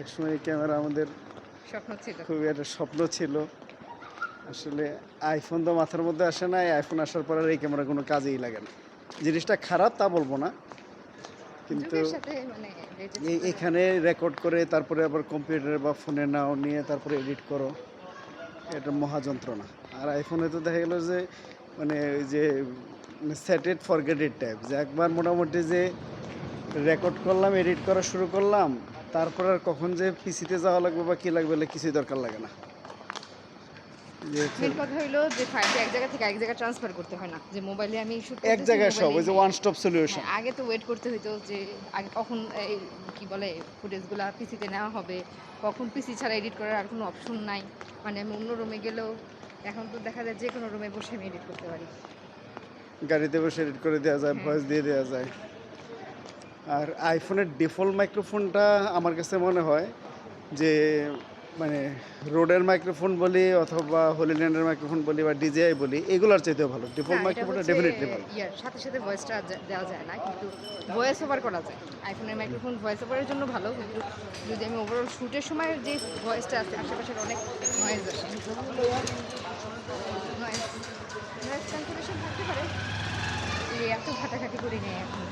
একসময় ক্যামেরা আমাদের স্বপ্ন ছিল। খুবই একটা স্বপ্ন ছিল। আসলে আইফোন তো মাথার মধ্যে আসে না আইফোন আসার পর আর এই ক্যামেরা কোনো কাজেই লাগে না। জিনিসটা খারাপ তা বলব না কিন্তু মানে এখানে রেকর্ড করে তারপরে আবার কম্পিউটার বা ফোনে নাও নিয়ে তারপরে এডিট করো এটা মহাযন্ত্রণা। আর আইফোনে তো দেখা গেলো যে মানে ওই যে সেটেড ফরগেটেড টাইপ যে একবার মোটামুটি যে রেকর্ড করলাম এডিট করা শুরু করলাম তারপর আর কখন যে পিসিতে যাওয়া লাগবে বা কী লাগবে কিছুই দরকার লাগে না। মেন কথা হইল যে ফাইলটা এক জায়গা থেকে এক ট্রান্সফার করতে হয় না যে মোবাইলে আমি শুট এক জায়গায় সব ওই যে ওয়ান স্টপ সলিউশন হ্যাঁ, আগে তো ওয়েট করতে হতো যে আগে কখন এই কি বলে ফুটেজগুলো পিসিতে নেওয়া হবে কখন পিসি ছাড়া এডিট করার আর কোনো অপশন নাই। মানে আমি অন্য রুমে গেলেও এখন তো দেখা যায় যে কোনো রুমে বসে আমি এডিট করতে পারি। গাড়িতে বসে এডিট করে দেওয়া যায় হ্যাঁ। ভয়েস দিয়ে দেওয়া যায়। আর আইফোনের ডিফল্ট মাইক্রোফোনটা আমার কাছে মনে হয় যে মানে রোডের মাইক্রোফোন বলি অথবা হোলিল্যান্ডের মাইক্রোফোন বলি বা ডিজিআই বলি এগুলোর চাইতেও ভালো। ডিফল্ট হ্যাঁ, এটা মাইক্রোফোনটা ডেফিনেটলি ভালো। সাথে সাথে ভয়েসটা দেওয়া যায় না কিন্তু ভয়েস ওভার করা যায়। আইফোনের মাইক্রোফোন ভয়েস ওভারের জন্য ভালো কিন্তু যদি আমি ওভারঅল শ্যুটের সময় যে ভয়েসটা আছে আশেপাশের অনেক নয়েজ আসে নয়েজ নয়েজ ক্যান্সেলেশন থাকতে পারে। এই এত ঘাটাঘাটি করি নেই এখন